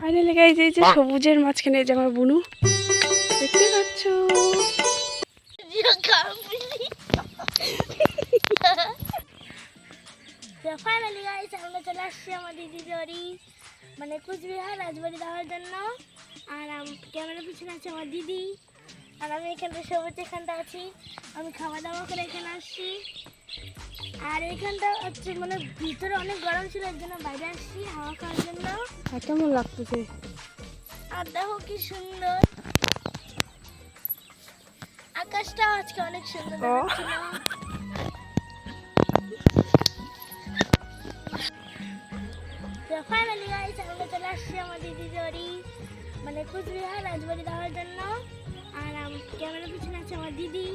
Finally guys এই যে সবুজের মাঝখানে যে আমার বুনু। দেখতে পাচ্ছ? ফাইনালি আমরা চলে আসছি আমার দিদি মানে কুচবিহার রাজবাড়ি দেওয়ার জন্য। আর ক্যামেরা পিছনে আছে আমার দিদি। আর আমি এখানটা সবুজ এখানটা আছি। আমি খাওয়া দাওয়া করে এখানে আসছি। আর এখানটা হচ্ছে মানে ভিতরে অনেক গরম ছিল এর জন্য বাইরে আসছি হাওয়া খাওয়ার জন্য। কেমন লাগতেছে? আর দেখো কি সুন্দর। আকাশটাও আজকে অনেক সুন্দর ফাইনালি গাইস আমরা চলে আসছি আমার দিদি বাড়ি মানে কুচবিহার রাজবাড়ি দেওয়ার জন্য। আর ক্যামেরা পিছনে আছে আমার দিদি।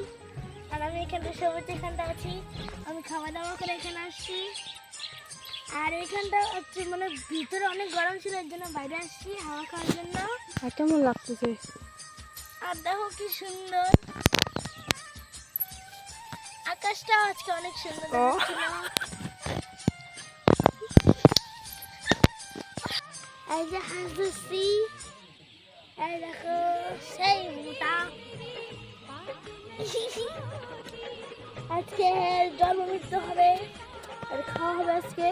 আর আমি এখানটা সবুজ এখানটা আছি। খাওয়া দাওয়া করে এখানে আসছি। আর এখানটা হচ্ছে মানে ভিতরে অনেক গরম ছিল এর জন্য বাইরে আসছি হাওয়া খাওয়ার জন্য। আর কেমন লাগতেছে? আর দেখো কি সুন্দর। আকাশটা আজকে অনেক সুন্দর এই যে হাঁস ধরছি এই দেখো সেই মোটা। আজকে জন্ম মৃত্যু হবে আর খাওয়া হবে আজকে।